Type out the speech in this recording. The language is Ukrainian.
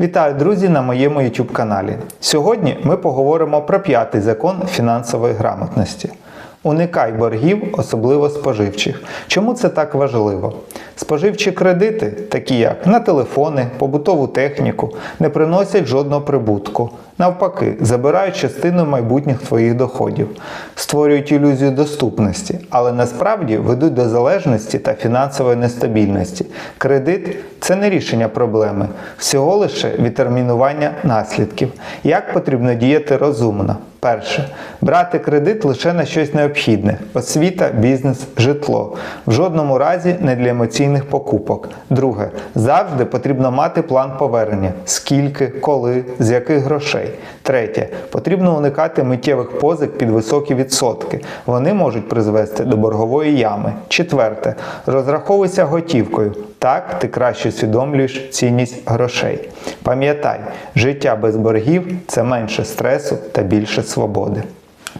Вітаю, друзі, на моєму YouTube каналі. Сьогодні ми поговоримо про п'ятий закон фінансової грамотності. Уникай боргів, особливо споживчих. Чому це так важливо? Споживчі кредити, такі як на телефони, побутову техніку, не приносять жодного прибутку. Навпаки, забирають частину майбутніх твоїх доходів, створюють ілюзію доступності, але насправді ведуть до залежності та фінансової нестабільності. Кредит це не рішення проблеми, всього лише відтермінування наслідків. Як потрібно діяти розумно? Перше. Брати кредит лише на щось необхідне: освіта, бізнес, житло. В жодному разі не для емоційних покупок. Друге. Завжди потрібно мати план повернення: скільки, коли, з яких грошей. Третє. Потрібно уникати миттєвих позик під високі відсотки. Вони можуть призвести до боргової ями. Четверте. Розраховуйся готівкою. Так ти краще усвідомлюєш цінність грошей. Пам'ятай, життя без боргів це менше стресу та більше свободи.